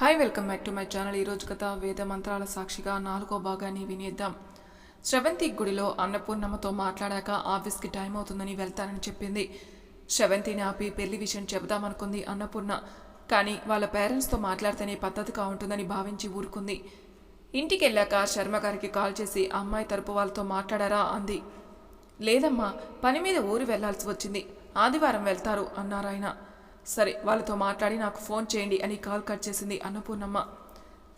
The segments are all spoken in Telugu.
Hi welcome back to my channel ఈరోజు కథ వేద మంత్రాల సాక్షిగా నాలుగో భాగాన్ని వినేద్దాం. శ్రవంతి గుడిలో అన్నపూర్ణమ్మతో మాట్లాడాక ఆఫీస్కి టైం అవుతుందని వెళ్తానని చెప్పింది. శ్రవంతిని ఆపి పెళ్ళి విషయం చెబుదామనుకుంది అన్నపూర్ణ. కానీ వాళ్ళ పేరెంట్స్తో మాట్లాడితేనే పద్ధతిగా ఉంటుందని భావించి ఊరుకుంది. ఇంటికి వెళ్ళాక శర్మ గారికి కాల్ చేసి అమ్మాయి తరపు వాళ్ళతో మాట్లాడారా? అంది. లేదమ్మా పని మీద ఊరు వెళ్ళాల్సి వచ్చింది. ఆదివారం వెళ్తారు అన్నారాయన సరే వాళ్ళతో మాట్లాడి నాకు ఫోన్ చేయండి అని కాల్ కట్ చేసింది అన్నపూర్ణమ్మ.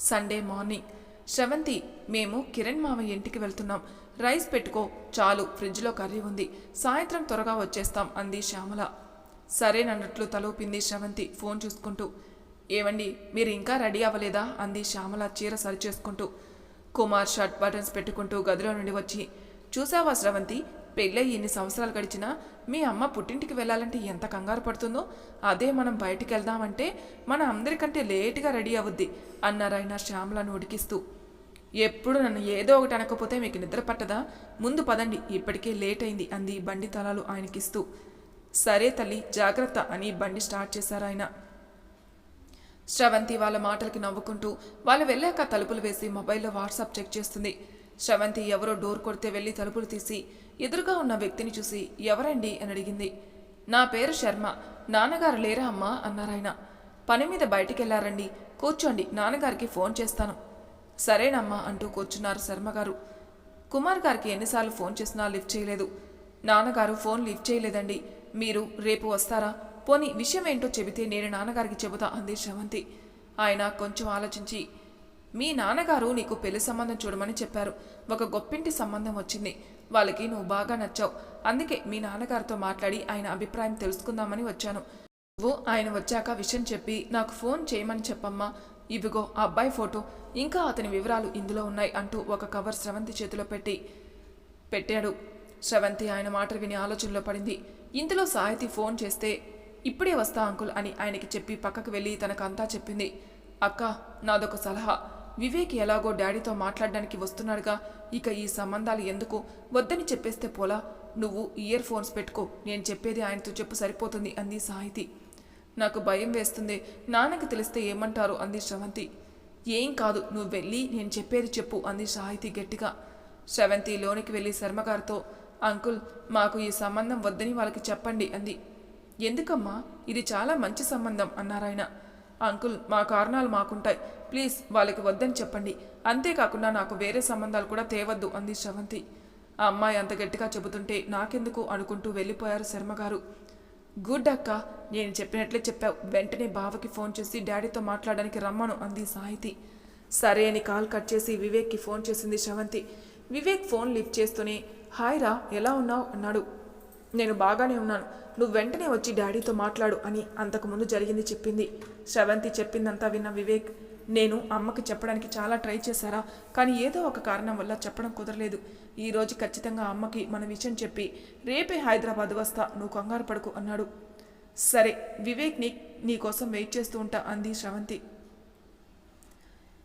Sunday morning. శ్రవంతి మేము కిరణ్ మామ ఇంటికి వెళ్తున్నాం. రైస్ పెట్టుకో చాలు ఫ్రిడ్జ్లో కర్రీ ఉంది. సాయంత్రం త్వరగా వచ్చేస్తాం అంది శ్యామల. సరేనన్నట్లు తలూపింది శ్రవంతి ఫోన్ చూసుకుంటూ. ఏవండి మీరు ఇంకా రెడీ అవ్వలేదా? అంది శ్యామల చీర సరిచేసుకుంటూ. కుమార్ షర్ట్ బటన్స్ పెట్టుకుంటూ గదిలో నుండి వచ్చి చూసావా శ్రవంతి పెళ్ళై ఎన్ని సంవత్సరాలు గడిచినా మీ అమ్మ పుట్టింటికి వెళ్ళాలంటే ఎంత కంగారు పడుతుందో అదే మనం బయటికి వెళ్దామంటే మన అందరికంటే లేటుగా రెడీ అవుద్ది అన్నారాయన శ్యామలను ఉడికిస్తూ ఎప్పుడు నన్ను ఏదో ఒకటి అనకపోతే మీకు నిద్ర పట్టదా? ముందు పదండి ఇప్పటికే లేట్ అయింది అంది బండి తలాలు ఆయనకిస్తూ. సరే తల్లి జాగ్రత్త అని బండి స్టార్ట్ చేశారు ఆయన. శ్రవంతి వాళ్ళ మాటలకి నవ్వుకుంటూ వాళ్ళు వెళ్ళాక తలుపులు వేసి మొబైల్లో వాట్సాప్ చెక్ చేస్తుంది. శ్రవంతి ఎవరో డోర్ కొడితే వెళ్ళి తలుపులు తీసి ఎదురుగా ఉన్న వ్యక్తిని చూసి ఎవరండి? అని అడిగింది. నా పేరు శర్మ. నాన్నగారు లేరా అమ్మా? అన్నారాయన పని మీద బయటికెళ్ళారండి. కూర్చోండి. నాన్నగారికి ఫోన్ చేస్తాను. సరేనమ్మా అంటూ కూర్చున్నారు శర్మగారు. కుమార్ గారికి ఎన్నిసార్లు ఫోన్ చేసినా లిఫ్ట్ చేయలేదు. నాన్నగారు ఫోన్ లిఫ్ట్ చేయలేదండి. మీరు రేపు వస్తారా? పోనీ విషయం ఏంటో చెబితే నేను నాన్నగారికి చెబుతా అంది శ్రవంతి ఆయన కొంచెం ఆలోచించి మీ నాన్నగారు నీకు పెళ్ళి సంబంధం చూడమని చెప్పారు. ఒక గొప్పింటి సంబంధం వచ్చింది. వాళ్ళకి నువ్వు బాగా నచ్చావు. అందుకే మీ నాన్నగారితో మాట్లాడి ఆయన అభిప్రాయం తెలుసుకుందామని వచ్చాను. నువ్వు ఆయన వచ్చాక విషయం చెప్పి నాకు ఫోన్ చేయమని చెప్పమ్మా. ఇవిగో ఆ అబ్బాయి ఫోటో. ఇంకా అతని వివరాలు ఇందులో ఉన్నాయి అంటూ ఒక కవర్ స్రవంతి చేతిలో పెట్టి పెట్టాడు. శ్రవంతి ఆయన మాటలు విని ఆలోచనలో పడింది. ఇంతలో సాహితి ఫోన్ చేస్తే ఇప్పుడే వస్తా అంకుల్ అని ఆయనకి చెప్పి పక్కకు వెళ్ళి తనకంతా చెప్పింది. అక్క నాదొక సలహా. వివేక్ ఎలాగో డాడీతో మాట్లాడడానికి వస్తున్నాడుగా. ఇక ఈ సంబంధాలు ఎందుకు? వద్దని చెప్పేస్తే పోలా? నువ్వు ఇయర్ ఫోన్స్ పెట్టుకో. నేను చెప్పేది ఆయనతో చెప్పు సరిపోతుంది అంది సాహితి. నాకు భయం వేస్తుంది. నాన్నకి తెలిస్తే ఏమంటారు? అంది శ్రవంతి. ఏం కాదు నువ్వు వెళ్ళి నేను చెప్పేది చెప్పు అంది సాహితి గట్టిగా. శ్రవంతి లోనికి వెళ్ళి శర్మగారితో అంకుల్ మాకు ఈ సంబంధం వద్దని వాళ్ళకి చెప్పండి అంది. ఎందుకమ్మా? ఇది చాలా మంచి సంబంధం అన్నారాయన. అంకుల్ మా కారణాలు మాకుంటాయి. ప్లీజ్ వాళ్ళకి వద్దని చెప్పండి. అంతేకాకుండా నాకు వేరే సంబంధాలు కూడా తేవద్దు అంది శ్రవంతి. ఆ అమ్మాయి అంత గట్టిగా చెబుతుంటే నాకెందుకు అనుకుంటూ వెళ్ళిపోయారు శర్మగారు గుడ్ అక్క నేను చెప్పినట్లే చెప్పావు. వెంటనే బావకి ఫోన్ చేసి డాడీతో మాట్లాడడానికి రమ్మను అంది సాహితి. సరే అని కాల్ కట్ చేసి వివేక్కి ఫోన్ చేసింది శ్రవంతి. వివేక్ ఫోన్ లిఫ్ట్ చేస్తూనే హాయ్ రా ఎలా ఉన్నావు? అన్నాడు. నేను బాగానే ఉన్నాను. నువ్వు వెంటనే వచ్చి డాడీతో మాట్లాడు అని అంతకుముందు జరిగింది చెప్పింది. శ్రవంతి చెప్పిందంతా విన్న వివేక్ నేను అమ్మకి చెప్పడానికి చాలా ట్రై చేశారా? కానీ ఏదో ఒక కారణం వల్ల చెప్పడం కుదరలేదు. ఈరోజు ఖచ్చితంగా అమ్మకి మన విషయం చెప్పి రేపే హైదరాబాద్ వస్తా నువ్వు కంగారు పడుకు అన్నాడు. సరే వివేక్ని నీకోసం వెయిట్ చేస్తూ ఉంటా అంది శ్రవంతి.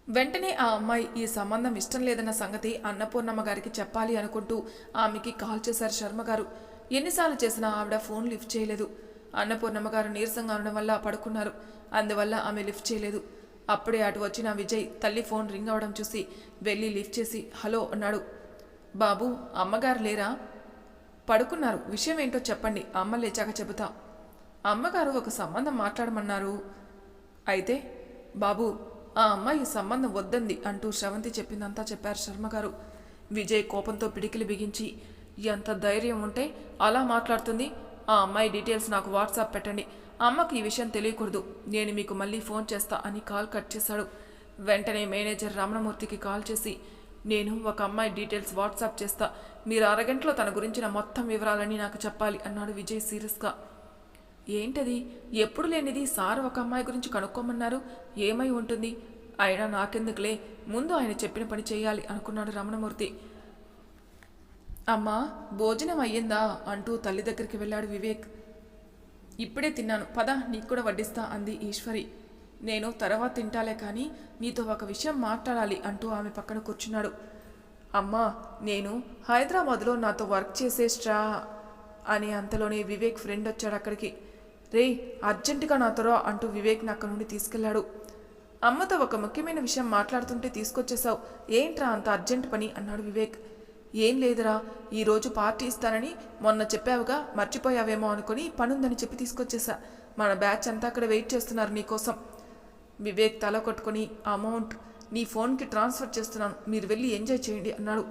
వెంటనే ఆ అమ్మాయి ఈ సంబంధం ఇష్టం లేదన్న సంగతి అన్నపూర్ణమ్మ గారికి చెప్పాలి అనుకుంటూ ఆమెకి కాల్ చేశారు శర్మ గారు. ఎన్నిసార్లు చేసినా ఆవిడ ఫోన్ లిఫ్ట్ చేయలేదు. అన్నపూర్ణమ్మ గారు నీరసంగా ఉండడం వల్ల పడుకున్నారు. అందువల్ల ఆమె లిఫ్ట్ చేయలేదు. అప్పుడే అటు వచ్చిన విజయ్ తల్లి ఫోన్ రింగ్ అవడం చూసి వెళ్ళి లిఫ్ట్ చేసి హలో అన్నాడు. బాబు అమ్మగారు లేరా? పడుకున్నారు. విషయం ఏంటో చెప్పండి. అమ్మ లేచాక చెబుతా. అమ్మగారు ఒక సంబంధం మాట్లాడమన్నారు. అయితే? బాబు ఆ అమ్మాయి సంబంధం వద్దంది అంటూ శ్రవంతి చెప్పిందంతా చెప్పారు శర్మగారు. విజయ్ కోపంతో పిడికిలు బిగించి ఎంత ధైర్యం ఉంటే అలా మాట్లాడుతుంది. ఆ అమ్మాయి డీటెయిల్స్ నాకు వాట్సాప్ పెట్టండి. అమ్మకి ఈ విషయం తెలియకూడదు. నేను మీకు మళ్ళీ ఫోన్ చేస్తా అని కాల్ కట్ చేశాడు. వెంటనే మేనేజర్ రమణమూర్తికి కాల్ చేసి నేను ఒక అమ్మాయి డీటెయిల్స్ వాట్సాప్ చేస్తా. మీరు అరగంటలో తన గురించిన మొత్తం వివరాలని నాకు చెప్పాలి అన్నాడు విజయ్ సీరియస్గా. ఏంటది? ఎప్పుడు లేనిది సార్ ఒక అమ్మాయి గురించి కనుక్కోమన్నారు. ఏమై ఉంటుంది? అయినా నాకెందుకులే? ముందు ఆయన చెప్పిన పని చేయాలి అనుకున్నాడు రమణమూర్తి. అమ్మా భోజనం అయ్యిందా? అంటూ తల్లి దగ్గరికి వెళ్ళాడు వివేక్. ఇప్పుడే తిన్నాను. పద నీకు కూడా వడ్డిస్తా అంది ఈశ్వరి. నేను తర్వాత తింటాలే కానీ నీతో ఒక విషయం మాట్లాడాలి అంటూ ఆమె పక్కన కూర్చున్నాడు. అమ్మా నేను హైదరాబాద్లో నాతో వర్క్ చేసే స్ట్రా అని అంతలోనే వివేక్ ఫ్రెండ్ వచ్చాడు అక్కడికి. రే అర్జెంటుగా నాతో రా అంటూ వివేక్ అక్కడి నుండి తీసుకెళ్ళాడు అమ్మతో ఒక ముఖ్యమైన విషయం మాట్లాడుతుంటే తీసుకొచ్చేసావు ఏంట్రా అంత అర్జెంట్ పని? అన్నాడు వివేక్. ఏం లేదురా ఈరోజు పార్టీ ఇస్తానని మొన్న చెప్పావుగా మర్చిపోయావేమో అనుకుని పనుందని చెప్పి తీసుకొచ్చేసా. మన బ్యాచ్ అంతా అక్కడ వెయిట్ చేస్తున్నారు నీకోసం. వివేక్ తల కొట్టుకొని అమౌంట్ నీ ఫోన్కి ట్రాన్స్ఫర్ చేస్తున్నాను మీరు వెళ్ళి ఎంజాయ్ చేయండి అన్నాడు.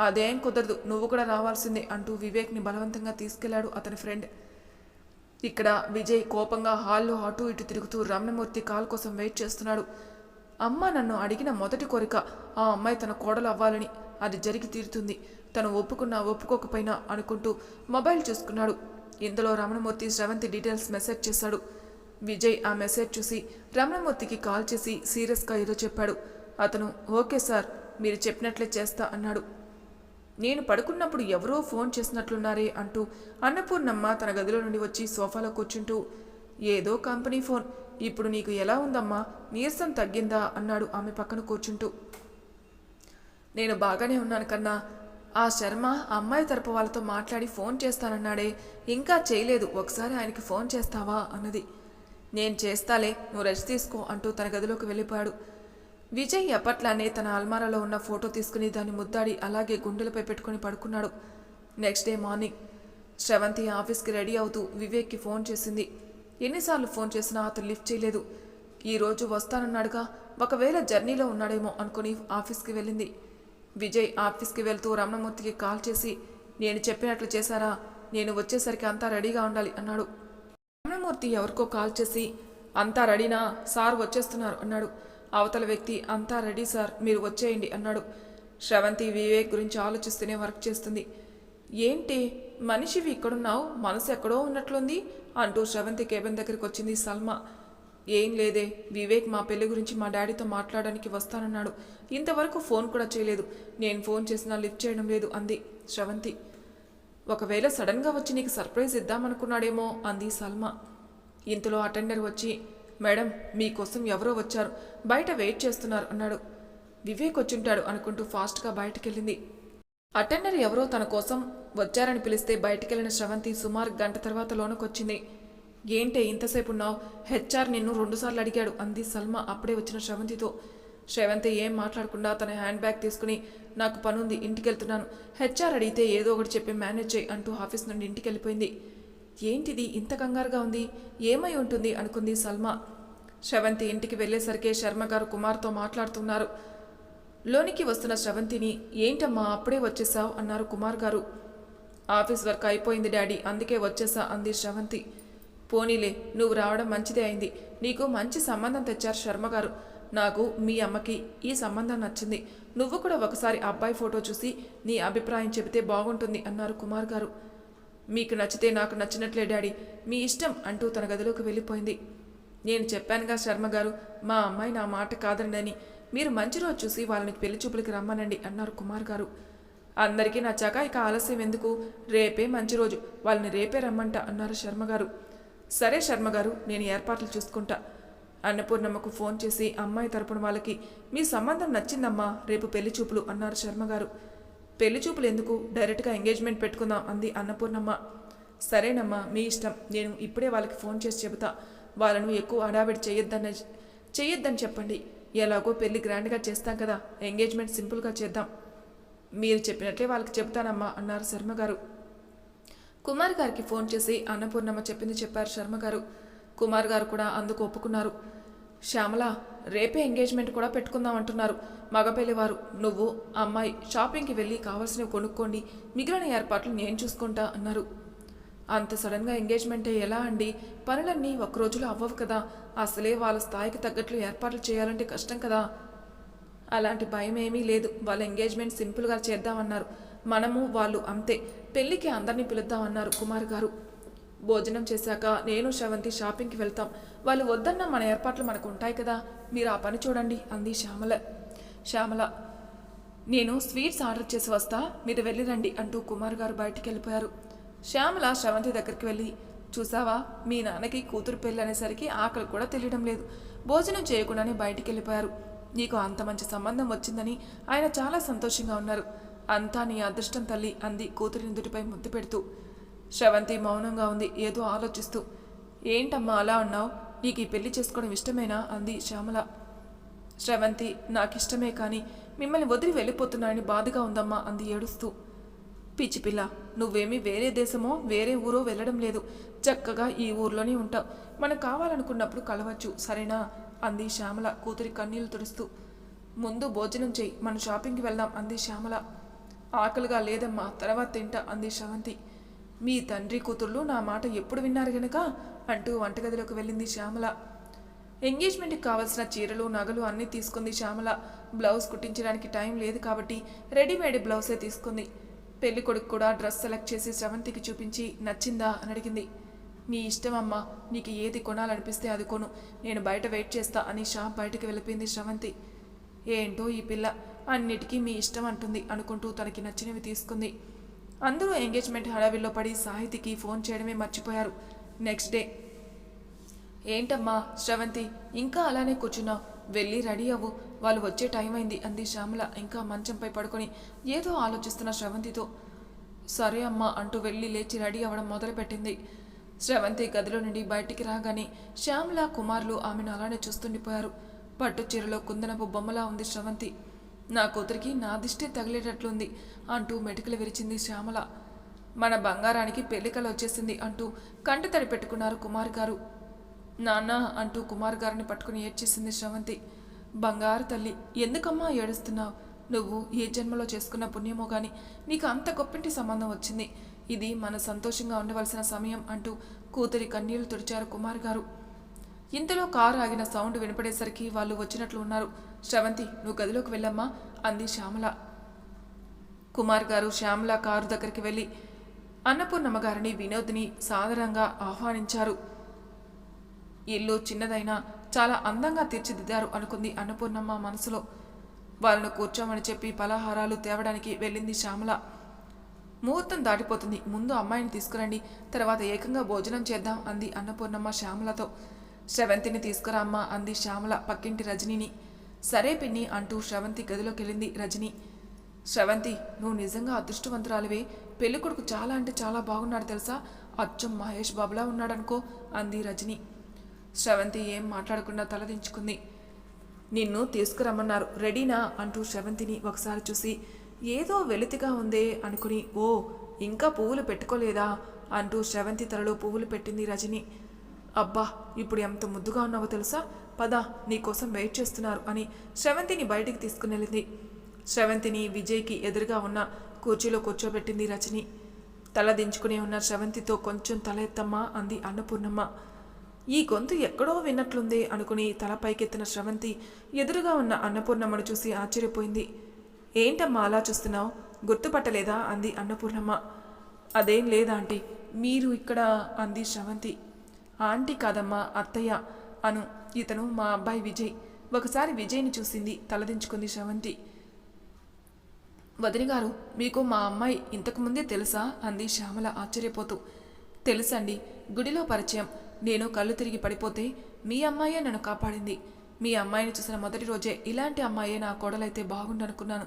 అదేం కుదరదు నువ్వు కూడా రావాల్సిందే అంటూ వివేక్ని బలవంతంగా తీసుకెళ్ళాడు అతని ఫ్రెండ్. ఇక్కడ విజయ్ కోపంగా హాల్లో అటు ఇటు తిరుగుతూ రమణమూర్తి కాల్ కోసం వెయిట్ చేస్తున్నాడు. అమ్మ నన్ను అడిగిన మొదటి కోరిక ఆ అమ్మాయి తన కోడలు అవ్వాలని. అది జరిగి తీరుతుంది. తను ఒప్పుకున్నా ఒప్పుకోకపోయినా అనుకుంటూ మొబైల్ చూసుకున్నాడు. ఇందులో రమణమూర్తి శ్రవంతి డీటెయిల్స్ మెసేజ్ చేశాడు. విజయ్ ఆ మెసేజ్ చూసి రమణమూర్తికి కాల్ చేసి సీరియస్గా ఏదో చెప్పాడు. అతను ఓకే సార్ మీరు చెప్పినట్లే చేస్తా అన్నాడు. నేను పడుకున్నప్పుడు ఎవరో ఫోన్ చేసినట్లున్నారే అంటూ అన్నపూర్ణమ్మ తన గదిలో నుండి వచ్చి సోఫాలో కూర్చుంటూ ఏదో కంపెనీ ఫోన్. ఇప్పుడు నీకు ఎలా ఉందమ్మా? నీరసం తగ్గిందా? అన్నాడు ఆమె పక్కన కూర్చుంటూ. నేను బాగానే ఉన్నాను కన్నా. ఆ శర్మ అమ్మాయి తరపు వాళ్ళతో మాట్లాడి ఫోన్ చేస్తానన్నాడే. ఇంకా చేయలేదు. ఒకసారి ఆయనకి ఫోన్ చేస్తావా? అన్నది. నేను చేస్తాలే. నువ్వు రెస్ట్ తీసుకో అంటూ తన గదిలోకి వెళ్ళిపోయాడు. విజయ్ ఎప్పట్లానే తన అల్మారాలో ఉన్న ఫోటో తీసుకుని దాన్ని ముద్దాడి అలాగే గుండెలపై పెట్టుకుని పడుకున్నాడు. Next day morning. శ్రవంతి ఆఫీస్కి రెడీ అవుతూ వివేక్కి ఫోన్ చేసింది. ఎన్నిసార్లు ఫోన్ చేసినా అతను లిఫ్ట్ చేయలేదు. ఈరోజు వస్తానన్నాడుగా. ఒకవేళ జర్నీలో ఉన్నాడేమో అనుకుని ఆఫీస్కి వెళ్ళింది. విజయ్ ఆఫీస్కి వెళ్తూ రమణమూర్తికి కాల్ చేసి నేను చెప్పినట్లు చేశారా? నేను వచ్చేసరికి అంతా రెడీగా ఉండాలి అన్నాడు. రమణమూర్తి ఎవరికో కాల్ చేసి అంతా రెడీనా? సార్ వచ్చేస్తున్నారు అన్నాడు. అవతల వ్యక్తి అంతా రెడీ సార్ మీరు వచ్చేయండి అన్నాడు. శ్రవంతి వివేక్ గురించి ఆలోచిస్తూనే వర్క్ చేస్తుంది. ఏంటి? మనిషివి ఇక్కడున్నావు మనసు ఎక్కడో ఉన్నట్లుంది అంటూ శ్రవంతి కేబిన్ దగ్గరికి వచ్చింది సల్మా. ఏం లేదే వివేక్ మా పెళ్ళి గురించి మా డాడీతో మాట్లాడడానికి వస్తానన్నాడు. ఇంతవరకు ఫోన్ కూడా చేయలేదు. నేను ఫోన్ చేసినా లిఫ్ట్ చేయడం లేదు అంది శ్రవంతి. ఒకవేళ సడన్గా వచ్చి నీకు సర్ప్రైజ్ ఇద్దామనుకున్నాడేమో అంది సల్మా. ఇంతలో అటెండర్ వచ్చి మేడం మీకోసం ఎవరో వచ్చారు. బయట వెయిట్ చేస్తున్నారు అన్నాడు. వివేక్ వచ్చుంటాడు అనుకుంటూ ఫాస్ట్గా బయటకెళ్ళింది. అటెండర్ ఎవరో తన కోసం వచ్చారని పిలిస్తే బయటికెళ్ళిన శ్రవంతి సుమారు గంట తర్వాత లోనకొచ్చింది. ఏంటే ఇంతసేపు ఉన్నావు హెచ్ఆర్ నిన్ను రెండుసార్లు అడిగాడు. అంది సల్మా అప్పుడే వచ్చిన శ్రవంతితో. శ్రవంతి ఏం మాట్లాడకుండా తన హ్యాండ్ బ్యాగ్ తీసుకుని నాకు పనుంది ఇంటికి వెళ్తున్నాను హెచ్ఆర్ అడిగితే ఏదో ఒకటి చెప్పి మేనేజ్ చేయి అంటూ ఆఫీస్ నుండి ఇంటికి వెళ్ళిపోయింది ఏంటిది? ఇంత కంగారుగా ఉంది? ఏమై ఉంటుంది? అనుకుంది సల్మా. శ్రవంతి ఇంటికి వెళ్ళేసరికి శర్మ గారు కుమార్తో మాట్లాడుతున్నారు. లోనికి వస్తున్న శ్రవంతిని ఏంటమ్మా అప్పుడే వచ్చేసావు? అన్నారు కుమార్ గారు. ఆఫీస్ వర్క్ అయిపోయింది డాడీ అందుకే వచ్చేసా అంది శ్రవంతి. పోనీలే నువ్వు రావడం మంచిదే అయింది. నీకు మంచి సంబంధం తెచ్చారు శర్మ గారు. నాకు మీ అమ్మకి ఈ సంబంధం నచ్చింది. నువ్వు కూడా ఒకసారి అబ్బాయి ఫోటో చూసి నీ అభిప్రాయం చెబితే బాగుంటుంది అన్నారు కుమార్ గారు. మీకు నచ్చితే నాకు నచ్చినట్లే డాడీ. మీ ఇష్టం అంటూ తన గదిలోకి వెళ్ళిపోయింది. నేను చెప్పానుగా శర్మ గారు మా అమ్మాయి నా మాట కాదండని మీరు మంచి రోజు చూసి వాళ్ళని పెళ్ళి చూపులకి రమ్మనండి అన్నారు కుమార్ గారు. అందరికీ నచ్చాక ఇక ఆలస్యం ఎందుకు? రేపే మంచి రోజు. వాళ్ళని రేపే రమ్మంట అన్నారు శర్మ గారు. సరే శర్మ గారు నేను ఏర్పాట్లు చూసుకుంటా. అన్నపూర్ణమ్మకు ఫోన్ చేసి అమ్మాయి తరపున వాళ్ళకి మీ సంబంధం నచ్చిందమ్మా రేపు పెళ్ళి చూపులు అన్నారు శర్మ గారు. పెళ్ళి చూపులు ఎందుకు? డైరెక్ట్గా ఎంగేజ్మెంట్ పెట్టుకుందాం అంది అన్నపూర్ణమ్మ. సరేనమ్మా మీ ఇష్టం. నేను ఇప్పుడే వాళ్ళకి ఫోన్ చేసి చెబుతా. వాళ్ళను ఎక్కువ హడావిడి చేయొద్దన్న చెయ్యొద్దని చెప్పండి. ఎలాగో పెళ్ళి గ్రాండ్గా చేస్తాం కదా ఎంగేజ్మెంట్ సింపుల్గా చేద్దాం. మీరు చెప్పినట్లే వాళ్ళకి చెబుతానమ్మా అన్నారు శర్మ గారు. కుమార్ గారికి ఫోన్ చేసి అన్నపూర్ణమ్మ చెప్పింది చెప్పారు శర్మ గారు. కుమార్ గారు కూడా అందుకు ఒప్పుకున్నారు. శ్యామల రేపే ఎంగేజ్మెంట్ కూడా పెట్టుకుందాం అంటున్నారు. మగపెళ్ళివారు నువ్వు అమ్మాయి షాపింగ్కి వెళ్ళి కావాల్సినవి కొనుక్కోండి. మిగిలిన ఏర్పాట్లు నేను చూసుకుంటా అన్నారు. అంత సడన్గా ఎంగేజ్మెంటే ఎలా అండి? పనులన్నీ ఒక రోజులో అవ్వవు కదా. అసలే వాళ్ళ స్థాయికి తగ్గట్లు ఏర్పాట్లు చేయాలంటే కష్టం కదా. అలాంటి భయం ఏమీ లేదు. వాళ్ళ ఎంగేజ్మెంట్ సింపుల్గా చేద్దామన్నారు. మనము వాళ్ళు అంతే. పెళ్ళికి అందరినీ పిలుద్దామన్నారు కుమార్ గారు. భోజనం చేశాక నేను శ్రవంతి షాపింగ్కి వెళ్తాం. వాళ్ళు వద్దన్న మన ఏర్పాట్లు మనకు ఉంటాయి కదా. మీరు ఆ పని చూడండి అంది శ్యామల. శ్యామల నేను స్వీట్స్ ఆర్డర్ చేసి వస్తా మీరు వెళ్ళిరండి అంటూ కుమార్ గారు బయటికి వెళ్ళిపోయారు శ్యామల శ్రవంతి దగ్గరికి వెళ్ళి చూసావా మీ నాన్నకి కూతురు పెళ్ళి అనేసరికి ఆకలి కూడా తెలియడం లేదు. భోజనం చేయకుండానే బయటికి వెళ్ళిపోయారు నీకు అంత మంచి సంబంధం వచ్చిందని ఆయన చాలా సంతోషంగా ఉన్నారు. అంతా నీ అదృష్టం తల్లి అంది కూతురి నుదుటిపై ముద్దు పెడుతూ. శ్రవంతి మౌనంగా ఉంది ఏదో ఆలోచిస్తూ. ఏంటమ్మా అలా అన్నావు? నీకు ఈ పెళ్ళి చేసుకోవడం ఇష్టమేనా? అంది శ్యామల. శ్రవంతి నాకిష్టమే కానీ మిమ్మల్ని వదిలి వెళ్ళిపోతున్నానని బాధగా ఉందమ్మా అంది ఏడుస్తూ. పిచ్చి పిల్ల నువ్వేమీ వేరే దేశమో వేరే ఊరో వెళ్ళడం లేదు. చక్కగా ఈ ఊర్లోనే ఉంటావు. మనం కావాలనుకున్నప్పుడు కలవచ్చు సరేనా? అంది శ్యామల కూతురి కన్నీళ్ళు తుడుస్తూ. ముందు భోజనం చేయి మనం షాపింగ్కి వెళ్దాం అంది శ్యామల. ఆకలిగా లేదమ్మా తర్వాత తింటా అంది శ్రవంతి మీ తండ్రి కూతుర్లు నా మాట ఎప్పుడు విన్నారు గనక? అంటూ వంటగదిలోకి వెళ్ళింది శ్యామల. ఎంగేజ్మెంట్కి కావాల్సిన చీరలు నగలు అన్నీ తీసుకుంది శ్యామల. బ్లౌజ్ కుట్టించడానికి టైం లేదు కాబట్టి రెడీమేడ్ బ్లౌజే తీసుకుంది. పెళ్ళి కొడుకు కూడా డ్రెస్ సెలెక్ట్ చేసి శ్రవంతికి చూపించి నచ్చిందా అని అడిగింది. నీ ఇష్టం అమ్మా నీకు ఏది కొనాలనిపిస్తే అది కొను. నేను బయట వెయిట్ చేస్తా అని షాప్ బయటకు వెళ్ళిపోయింది శ్రవంతి. ఏంటో ఈ పిల్ల? అన్నిటికీ మీ ఇష్టం అంటుంది అనుకుంటూ తనకి నచ్చినవి తీసుకుంది. అందరూ ఎంగేజ్మెంట్ హడావిల్లో పడి సాహితికి ఫోన్ చేయడమే మర్చిపోయారు. Next day. ఏంటమ్మా శ్రవంతి ఇంకా అలానే కూర్చున్నావు వెళ్ళి రెడీ అవ్వు. వాళ్ళు వచ్చే టైం అయింది అంది శ్యామల ఇంకా మంచంపై పడుకొని ఏదో ఆలోచిస్తున్న శ్రవంతితో. సరే అమ్మా అంటూ వెళ్ళి లేచి రెడీ అవ్వడం మొదలుపెట్టింది. శ్రవంతి గదిలో నుండి బయటికి రాగానే శ్యామల కుమారులు ఆమెను అలానే చూస్తుండిపోయారు. పట్టు చీరలో కుందనపు బొమ్మలా ఉంది శ్రవంతి. నా కూతురికి నా దిష్టి తగిలేటట్లుంది అంటూ మెటుకలు విరిచింది శ్యామల. మన బంగారానికి పెళ్ళికలు వచ్చేసింది అంటూ కంటి తడి పెట్టుకున్నారు కుమార్ గారు. నాన్న అంటూ కుమార్ గారిని పట్టుకుని ఏడ్చేసింది శ్రవంతి. బంగారు తల్లి ఎందుకమ్మా ఏడుస్తున్నావు? నువ్వు ఏ జన్మలో చేసుకున్న పుణ్యమో గాని నీకు అంత గొప్పింటి సంబంధం వచ్చింది. ఇది మన సంతోషంగా ఉండవలసిన సమయం అంటూ కూతురి కన్నీళ్ళు తుడిచారు కుమార్ గారు. ఇంతలో కారు ఆగిన సౌండ్ వినపడేసరికి వాళ్ళు వచ్చినట్లు ఉన్నారు. శ్రవంతి నువ్వు గదిలోకి వెళ్ళమ్మా అంది శ్యామల. కుమార్ గారు శ్యామల కారు దగ్గరికి వెళ్ళి అన్నపూర్ణమ్మ గారిని వినోద్ని సాదరంగా ఆహ్వానించారు. ఇల్లు చిన్నదైనా చాలా అందంగా తీర్చిదిద్దారు అనుకుంది అన్నపూర్ణమ్మ మనసులో. వాళ్ళను కూర్చోమని చెప్పి పలహారాలు తేవడానికి వెళ్ళింది శ్యామల. ముహూర్తం దాటిపోతుంది. ముందు అమ్మాయిని తీసుకురండి తర్వాత ఏకంగా భోజనం చేద్దాం అంది అన్నపూర్ణమ్మ శ్యామలతో. శ్రవంతిని తీసుకురామ్మా అంది శ్యామల పక్కింటి రజనిని. సరే పిన్ని అంటూ శ్రవంతి గదిలోకి వెళ్ళింది రజని. శ్రవంతి నువ్వు నిజంగా అదృష్టవంతురాలివే. పెళ్ళికొడుకు చాలా అంటే చాలా బాగున్నాడు తెలుసా? అచ్చం మహేష్ బాబులా ఉన్నాడనుకో అంది రజని. శ్రవంతి ఏం మాట్లాడకుండా తలదించుకుంది నిన్ను తీసుకురమ్మన్నారు. రెడీనా? అంటూ శ్రవంతిని ఒకసారి చూసి. ఏదో వెలితిగా ఉందే అనుకుని ఓ ఇంకా పువ్వులు పెట్టుకోలేదా? అంటూ శ్రవంతి తలలో పువ్వులు పెట్టింది రజని. అబ్బా ఇప్పుడు ఎంత ముద్దుగా ఉన్నావో తెలుసా? పద నీకోసం వెయిట్ చేస్తున్నారు అని శ్రవంతిని బయటికి తీసుకుని వెళ్ళింది శ్రవంతిని విజయ్కి ఎదురుగా ఉన్న కుర్చీలో కూర్చోబెట్టింది రజని. తల దించుకునే ఉన్న శ్రవంతితో కొంచెం తల ఎత్తమ్మా అంది అన్నపూర్ణమ్మ. ఈ గొంతు ఎక్కడో విన్నట్లుంది అనుకుని తల పైకెత్తిన శ్రవంతి ఎదురుగా ఉన్న అన్నపూర్ణమ్మను చూసి ఆశ్చర్యపోయింది. ఏంటమ్మా అలా చూస్తున్నావు? గుర్తుపట్టలేదా? అంది అన్నపూర్ణమ్మ. అదేం లేదా ఆంటీ మీరు ఇక్కడ అంది శ్రవంతి. ఆంటీ కాదమ్మా అత్తయ్య అను ఇతను మా అబ్బాయి విజయ్. ఒకసారి విజయ్ని చూసింది తలదించుకుంది శవంతి. వదిన గారు మీకు మా అమ్మాయి ఇంతకుముందే తెలుసా? అంది శ్యామల ఆశ్చర్యపోతూ. తెలుసండి గుడిలో పరిచయం. నేను కళ్ళు తిరిగి పడిపోతే మీ అమ్మాయే నన్ను కాపాడింది. మీ అమ్మాయిని చూసిన మొదటి రోజే ఇలాంటి అమ్మాయే నా కోడలైతే బాగుండనుకున్నాను.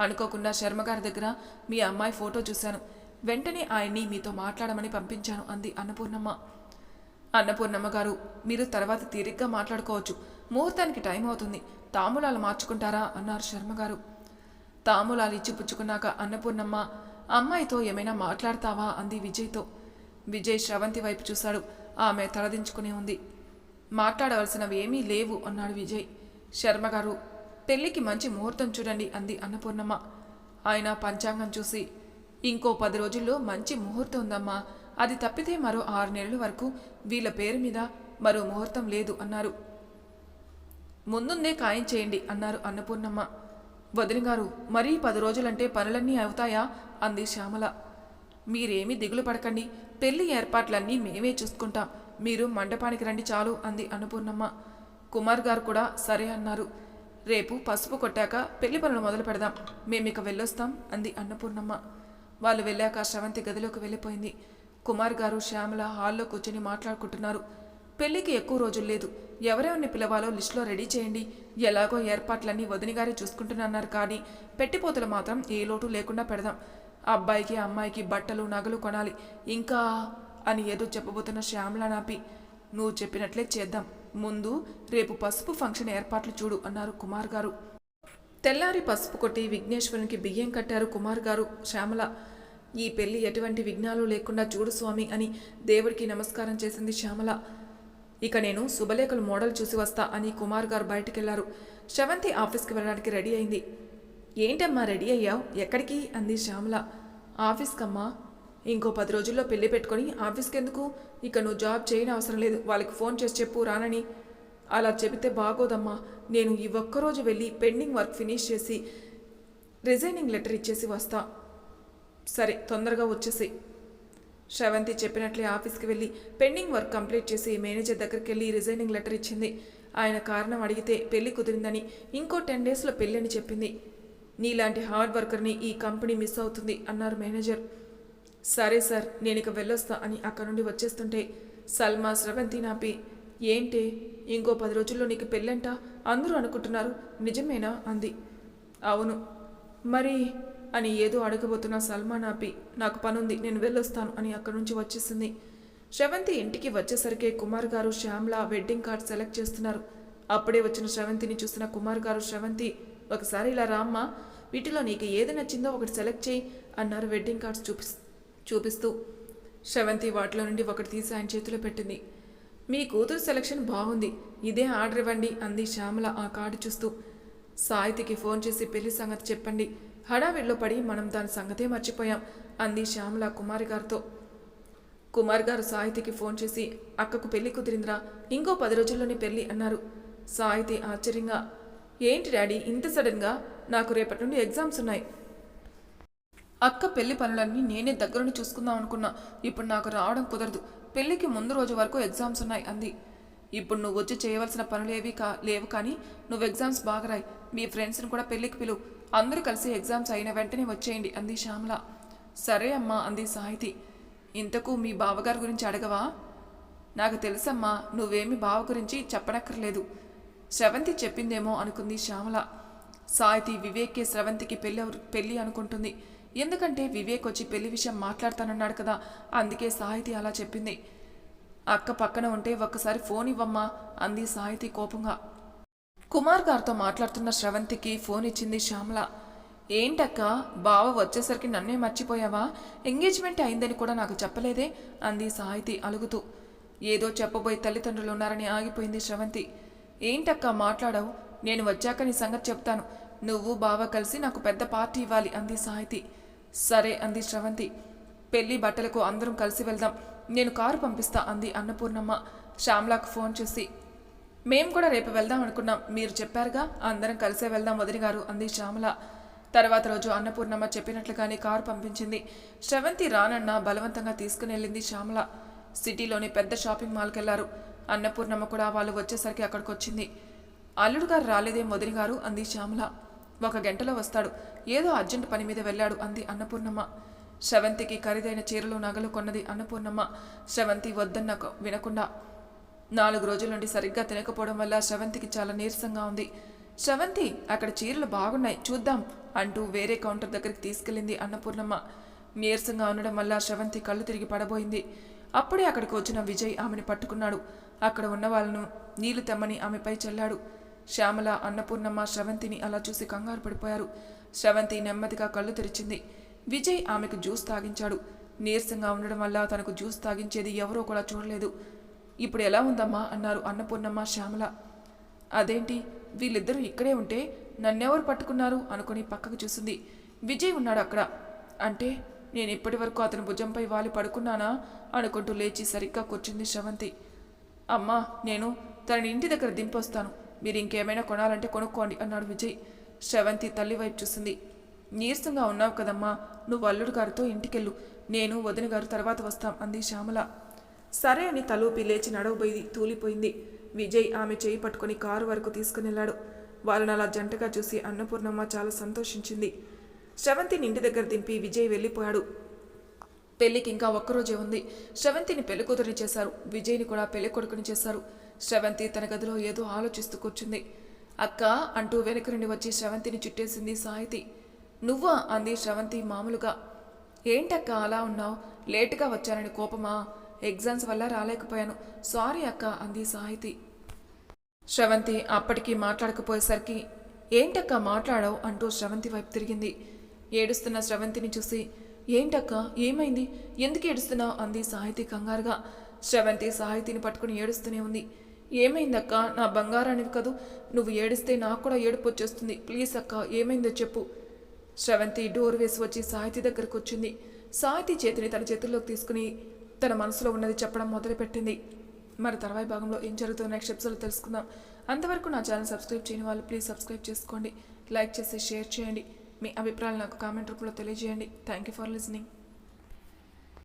అనుకోకుండా శర్మగారి దగ్గర మీ అమ్మాయి ఫోటో చూశాను. వెంటనే ఆయన్ని మీతో మాట్లాడమని పంపించాను అంది అన్నపూర్ణమ్మ. అన్నపూర్ణమ్మ గారు మీరు తర్వాత తీరిగ్గా మాట్లాడుకోవచ్చు. ముహూర్తానికి టైం అవుతుంది. తాములాలు మార్చుకుంటారా? అన్నారు శర్మగారు తాములాలు ఇచ్చి పుచ్చుకున్నాక అన్నపూర్ణమ్మ అమ్మాయితో ఏమైనా మాట్లాడతావా? అంది విజయ్తో. విజయ్ శ్రవంతి వైపు చూశాడు. ఆమె తలదించుకునే ఉంది. మాట్లాడవలసినవి ఏమీ లేవు అన్నాడు విజయ్. శర్మగారు పెళ్ళికి మంచి ముహూర్తం చూడండి అంది అన్నపూర్ణమ్మ. ఆయన పంచాంగం చూసి ఇంకో పది రోజుల్లో మంచి ముహూర్తం ఉందమ్మా అది తప్పితే మరో ఆరు నెలల వరకు వీళ్ళ పేరు మీద మరో ముహూర్తం లేదు అన్నారు. ముందుందే ఖాయం చేయండి అన్నారు అన్నపూర్ణమ్మ. వదిన గారు మరీ పది రోజులంటే పనులన్నీ అవుతాయా? అంది శ్యామల. మీరేమీ దిగులు పడకండి. పెళ్ళి ఏర్పాట్లన్నీ మేమే చూసుకుంటాం. మీరు మండపానికి రండి చాలు అంది అన్నపూర్ణమ్మ. కుమార్ గారు కూడా సరే అన్నారు. రేపు పసుపు కొట్టాక పెళ్ళి పనులు మొదలు పెడదాం. మేమిక వెళ్ళొస్తాం అంది అన్నపూర్ణమ్మ. వాళ్ళు వెళ్ళాక శ్రవంతి గదిలోకి వెళ్ళిపోయింది. కుమార్ గారు శ్యామల హాల్లో కూర్చొని మాట్లాడుకుంటున్నారు. పెళ్ళికి ఎక్కువ రోజులు లేదు. ఎవరెవరిని పిలవాలో లిస్టులో రెడీ చేయండి. ఎలాగో ఏర్పాట్లన్నీ వదినిగారే చూసుకుంటున్నారు కానీ పెట్టిపోతలు మాత్రం ఏ లోటు లేకుండా పెడదాం. అబ్బాయికి అమ్మాయికి బట్టలు నగలు కొనాలి. ఇంకా అని ఏదో చెప్పబోతున్న శ్యామల నాపి నువ్వు చెప్పినట్లే చేద్దాం. ముందు రేపు పసుపు ఫంక్షన్ ఏర్పాట్లు చూడు అన్నారు కుమార్ గారు. తెల్లారి పసుపు కొట్టి విఘ్నేశ్వరునికి బియ్యం కట్టారు కుమార్ గారు శ్యామల. ఈ పెళ్ళి ఎటువంటి విఘ్నాలు లేకుండా చూడు స్వామి అని దేవుడికి నమస్కారం చేసింది శ్యామల. ఇక నేను శుభలేఖలు మోడల్ చూసి వస్తా అని కుమార్ గారు బయటికెళ్ళారు. శవంతి ఆఫీస్కి వెళ్ళడానికి రెడీ అయింది. ఏంటమ్మా రెడీ అయ్యావు? ఎక్కడికి? అంది శ్యామల. ఆఫీస్కమ్మా. ఇంకో పది రోజుల్లో పెళ్ళి పెట్టుకొని ఆఫీస్కి ఎందుకు ఇక నువ్వు జాబ్ చేయని అవసరం లేదు. వాళ్ళకి ఫోన్ చేసి చెప్పు రానని. అలా చెబితే బాగోదమ్మా. నేను ఈ ఒక్కరోజు వెళ్ళి పెండింగ్ వర్క్ ఫినిష్ చేసి రిజైనింగ్ లెటర్ ఇచ్చేసి వస్తా. సరే తొందరగా వచ్చేసి శ్రవంతి చెప్పినట్లే ఆఫీస్కి వెళ్ళి పెండింగ్ వర్క్ కంప్లీట్ చేసి మేనేజర్ దగ్గరికి వెళ్ళి రిజైనింగ్ లెటర్ ఇచ్చింది. ఆయన కారణం అడిగితే పెళ్ళి కుదిరిందని ఇంకో టెన్ డేస్లో పెళ్ళి అని చెప్పింది. నీలాంటి హార్డ్ వర్కర్ని ఈ కంపెనీ మిస్ అవుతుంది అన్నారు మేనేజర్. సరే సార్ నేను ఇక వెళ్ళొస్తా అని అక్కడ నుండి వచ్చేస్తుంటే సల్మా శ్రవంతి నాపి ఏంటి? ఇంకో పది రోజుల్లో నీకు పెళ్ళంట? అందరూ అనుకుంటున్నారు. నిజమేనా? అంది. అవును. మరి అని ఏదో అడగబోతున్న సల్మాన్ ఆపి నాకు పనుంది నేను వెళ్ళొస్తాను అని అక్కడి నుంచి వచ్చేసింది. శ్రవంతి ఇంటికి వచ్చేసరికి కుమార్ గారు శ్యామ్లా వెడ్డింగ్ కార్డ్ సెలెక్ట్ చేస్తున్నారు. అప్పుడే వచ్చిన శ్రవంతిని చూసిన కుమార్ గారు శ్రవంతి ఒకసారి ఇలా రామ్మా వీటిలో నీకు ఏది నచ్చిందో ఒకటి సెలెక్ట్ చేయి అన్నారు వెడ్డింగ్ కార్డ్స్ చూపి చూపిస్తూ. శ్రవంతి వాటిలో నుండి ఒకటి తీసి ఆయన చేతిలో పెట్టింది. మీ కూతురు సెలక్షన్ బాగుంది ఇదే ఆర్డర్ ఇవ్వండి అంది శ్యామల ఆ కార్డు చూస్తూ. సాహితికి ఫోన్ చేసి పెళ్ళి సంగతి చెప్పండి. హడావిడిలో పడి మనం దాని సంగతే మర్చిపోయాం అంది శ్యామల కుమారి గారితో. కుమార్ గారు సాహితికి ఫోన్ చేసి అక్కకు పెళ్ళి కుదిరిందిరా ఇంకో పది రోజుల్లోనే పెళ్ళి అన్నారు. సాహితి ఆశ్చర్యంగా ఏంటి డాడీ ఇంత సడన్గా? నాకు రేపటి నుండి ఎగ్జామ్స్ ఉన్నాయి. అక్క పెళ్ళి పనులన్నీ నేనే దగ్గరుండి చూసుకుందాం అనుకున్నా ఇప్పుడు నాకు రావడం కుదరదు పెళ్ళికి ముందు రోజు వరకు ఎగ్జామ్స్ ఉన్నాయి అంది. ఇప్పుడు నువ్వు వచ్చి చేయవలసిన పనులేవి కా లేవు కానీ నువ్వు ఎగ్జామ్స్ బాగా రాయి. మీ ఫ్రెండ్స్ని కూడా పెళ్ళికి పిలువు అందరూ కలిసి ఎగ్జామ్స్ అయిన వెంటనే వచ్చేయండి అంది శ్యామల. సరే అమ్మా అంది సాహితి. ఇంతకు మీ బావగారి గురించి అడగవా? నాకు తెలుసమ్మా నువ్వేమి బావ గురించి చెప్పనక్కర్లేదు. శ్రవంతి చెప్పిందేమో అనుకుంది శ్యామల. సాహితి వివేక్కి శ్రవంతికి పెళ్ళి పెళ్ళి అనుకుంటుంది. ఎందుకంటే వివేక్ వచ్చి పెళ్ళి విషయం మాట్లాడతానన్నాడు కదా అందుకే సాహితి అలా చెప్పింది. అక్క పక్కన ఉంటే ఒక్కసారి ఫోన్ ఇవ్వమ్మా అంది సాహితి కోపంగా. కుమార్ గారితో మాట్లాడుతున్న శ్రవంతికి ఫోన్ ఇచ్చింది శ్యామల. ఏంటక్క బావ వచ్చేసరికి నన్నే మర్చిపోయావా? ఎంగేజ్మెంట్ అయిందని కూడా నాకు చెప్పలేదే అంది సాహితి అలుగుతూ. ఏదో చెప్పబోయి తల్లిదండ్రులు ఉన్నారని ఆగిపోయింది శ్రవంతి. ఏంటక్క మాట్లాడావు. నేను వచ్చాక నీ సంగతి చెప్తాను. నువ్వు బావ కలిసి నాకు పెద్ద పార్టీ ఇవ్వాలి అంది సాహితి. సరే అంది శ్రవంతి. పెళ్ళి బట్టలకు అందరం కలిసి వెళ్దాం. నేను కారు పంపిస్తా అంది అన్నపూర్ణమ్మ. శ్యామ్లాకు ఫోన్ చేసి మేము కూడా రేపు వెళ్దాం అనుకున్నాం. మీరు చెప్పారుగా అందరం కలిసే వెళ్దాం వదిలి గారు అంది శ్యామల. తర్వాత రోజు అన్నపూర్ణమ్మ చెప్పినట్లుగానే కారు పంపించింది. శ్రవంతి రానన్న బలవంతంగా తీసుకుని వెళ్ళింది శ్యామల. సిటీలోని పెద్ద షాపింగ్ మాల్కి వెళ్ళారు అన్నపూర్ణమ్మ కూడా వాళ్ళు వచ్చేసరికి అక్కడికి వచ్చింది అల్లుడు గారు రాలేదేం వదిలి గారు? అంది శ్యామల. ఒక గంటలో వస్తాడు. ఏదో అర్జెంట్ పని మీద వెళ్ళాడు అంది అన్నపూర్ణమ్మ. శ్రవంతికి ఖరీదైన చీరలు నగలు కొన్నది అన్నపూర్ణమ్మ. శ్రవంతి వద్దన్న వినకుండా నాలుగు రోజుల నుండి సరిగ్గా తినకపోవడం వల్ల శ్రవంతికి చాలా నీరసంగా ఉంది. శ్రవంతి అక్కడ చీరలు బాగున్నాయి చూద్దాం అంటూ వేరే కౌంటర్ దగ్గరికి తీసుకెళ్ళింది అన్నపూర్ణమ్మ. నీరసంగా ఉండడం వల్ల శ్రవంతి కళ్ళు తిరిగి పడబోయింది. అప్పుడే అక్కడికి వచ్చిన విజయ్ ఆమెను పట్టుకున్నాడు. అక్కడ ఉన్న వాళ్ళను నీళ్ళు తెమ్మని ఆమెపై చెల్లాడు. శ్యామల అన్నపూర్ణమ్మ శ్రవంతిని అలా చూసి కంగారు పడిపోయారు. శ్రవంతి నెమ్మదిగా కళ్ళు తెరిచింది. విజయ్ ఆమెకు జ్యూస్ తాగించాడు. నీరసంగా ఉండడం వల్ల తనకు జ్యూస్ తాగించేది ఎవరో కూడా చూడలేదు. ఇప్పుడు ఎలా ఉందమ్మా? అన్నారు అన్నపూర్ణమ్మ శ్యామల. అదేంటి? వీళ్ళిద్దరూ ఇక్కడే ఉంటే నన్నెవరు పట్టుకున్నారు? అనుకుని పక్కకు చూసింది. విజయ్ ఉన్నాడు అక్కడ. అంటే నేను ఇప్పటి వరకు అతని భుజంపై వాలి పడుకున్నానా? అనుకుంటూ లేచి సరిగ్గా కూర్చుంది శ్రవంతి. అమ్మా నేను తనని ఇంటి దగ్గర దింపొస్తాను. మీరు ఇంకేమైనా కొనాలంటే కొనుక్కోండి అన్నాడు విజయ్. శ్రవంతి తల్లి వైపు చూసింది. నీరసంగా ఉన్నావు కదమ్మా. నువ్వు అల్లుడు గారితో ఇంటికెళ్ళు. నేను వదిన గారు తర్వాత వస్తాం అంది శ్యామల. సరే అని తలూపి లేచి నడవబోయి తూలిపోయింది. విజయ్ ఆమె చేయి పట్టుకుని కారు వరకు తీసుకుని వెళ్ళాడు. వాళ్ళని అలా జంటగా చూసి అన్నపూర్ణమ్మ చాలా సంతోషించింది. శ్రవంతిని ఇంటి దగ్గర దింపి విజయ్ వెళ్ళిపోయాడు. పెళ్ళికి ఇంకా ఒక్కరోజే ఉంది. శ్రవంతిని పెళ్ళికూతురిని చేశారు. విజయ్ని కూడా పెళ్ళి కొడుకుని చేశారు. శ్రవంతి తన గదిలో ఏదో ఆలోచిస్తూ కూర్చుంది. అక్క అంటూ వెనక నుండి వచ్చి శ్రవంతిని చుట్టేసింది సాహితి. నువ్వా? అంది శ్రవంతి మామూలుగా. ఏంటక్క అలా ఉన్నావు? లేటుగా వచ్చానని కోపమా? ఎగ్జామ్స్ వల్ల రాలేకపోయాను. సారీ అక్క అంది సాహితి. శ్రవంతి అప్పటికి మాట్లాడకపోయేసరికి ఏంటక్క మాట్లాడవు? అంటూ శ్రవంతి వైపు తిరిగింది. ఏడుస్తున్న శ్రవంతిని చూసి ఏంటక్క? ఏమైంది? ఎందుకు ఏడుస్తున్నావు? అంది సాహితి కంగారుగా. శ్రవంతి సాహితిని పట్టుకుని ఏడుస్తూనే ఉంది. ఏమైందక్క? నా బంగారానివి కదూ. నువ్వు ఏడిస్తే నాకు కూడా ఏడుపు వచ్చేస్తుంది ప్లీజ్ అక్క ఏమైందో చెప్పు. శ్రవంతి డోర్ వేసి వచ్చి సాహితి దగ్గరకు వచ్చింది. సాహితి చేతిని తన చేతుల్లోకి తీసుకుని తన మనసులో ఉన్నది చెప్పడం మొదలుపెట్టింది. మరి తర్వాయి భాగంలో ఏం జరుగుతుందో నెక్స్ట్ ఎపిసోడ్లో తెలుసుకుందాం. అంతవరకు నా ఛానల్ సబ్స్క్రైబ్ చేయని వాళ్ళు ప్లీజ్ సబ్స్క్రైబ్ చేసుకోండి. లైక్ చేసి షేర్ చేయండి. మీ అభిప్రాయాలు నాకు కామెంట్ రూపంలో తెలియజేయండి. Thank you for listening